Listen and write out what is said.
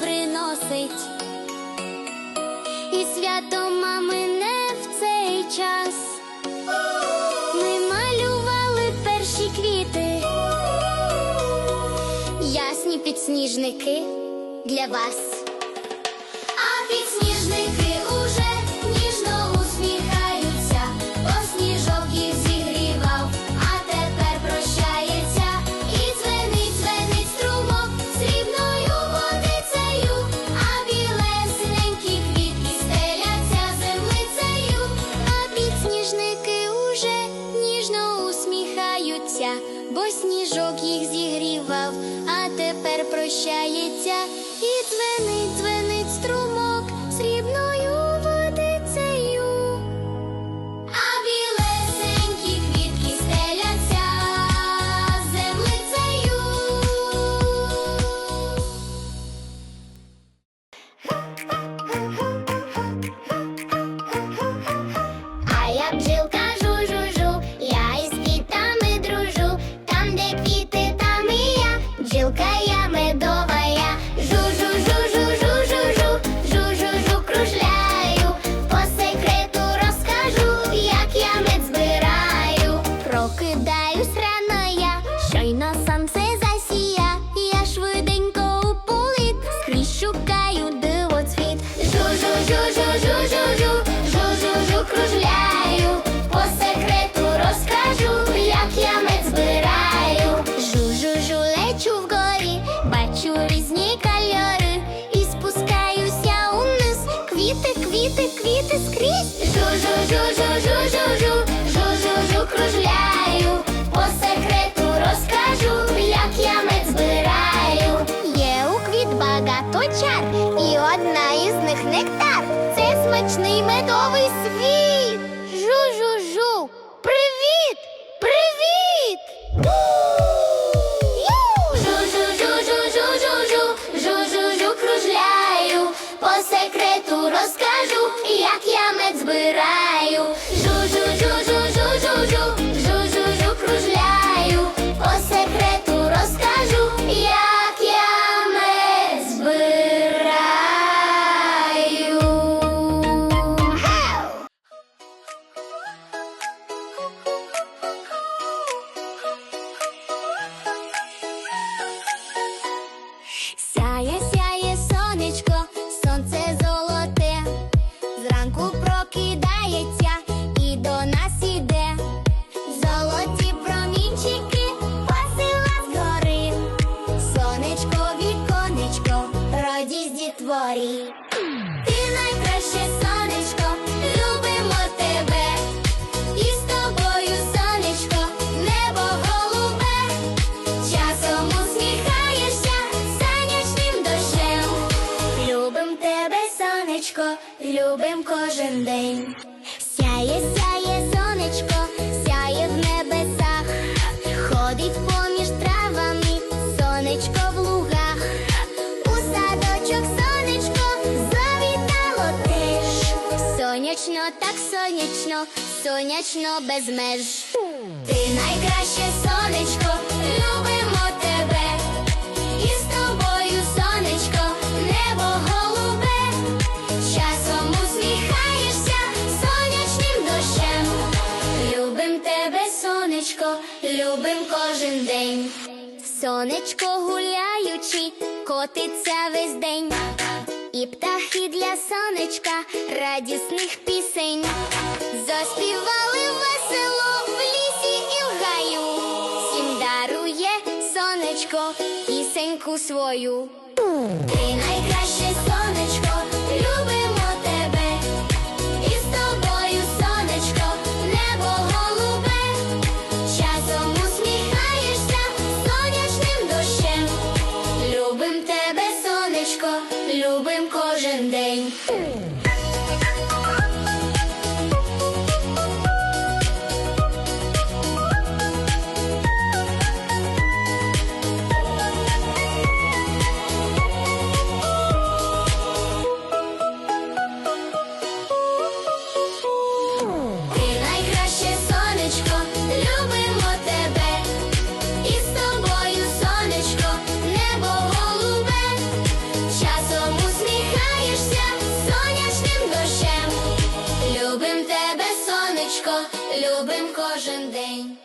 приносить, і свято мами не в цей час. Ми малювали перші квіти, ясні підсніжники для вас. Бо сніжок їх зігрівав, а тепер прощається і дзвенить, дзвенить струмок Жу-жу-жу-жу-жу-жу-жу, жу-жу-жу кружляю, по розкажу, як я мед збираю. Є у квіт багато чар, і одна із них нектар. Це смачний медовий світ. Жу-жу-жу. Привіт! Привіт! Жу-жу-жу-жу-жу-жу-жу, жу-жу-жу кружляю, по розкажу, як я мед збираю. Ти найкраще сонечко, любимо тебе, і з тобою, сонечко, небо голубе. Часом усміхаєшся сонячним дощем. Любим тебе, сонечко, любим кожен день. Сонячно, так сонячно, сонячно без меж. Ти найкраще сонечко, любимо тебе, і з тобою, сонечко, небо голубе, часом усміхаєшся сонячним дощем. Любим тебе, сонечко, любим кожен день. Сонечко гуляючи, котиться весь день. І птахи для сонечка радісних пісень заспівали весело в лісі і в гаю. Всім дарує сонечко пісеньку свою. Ти найкраще любим кожен день.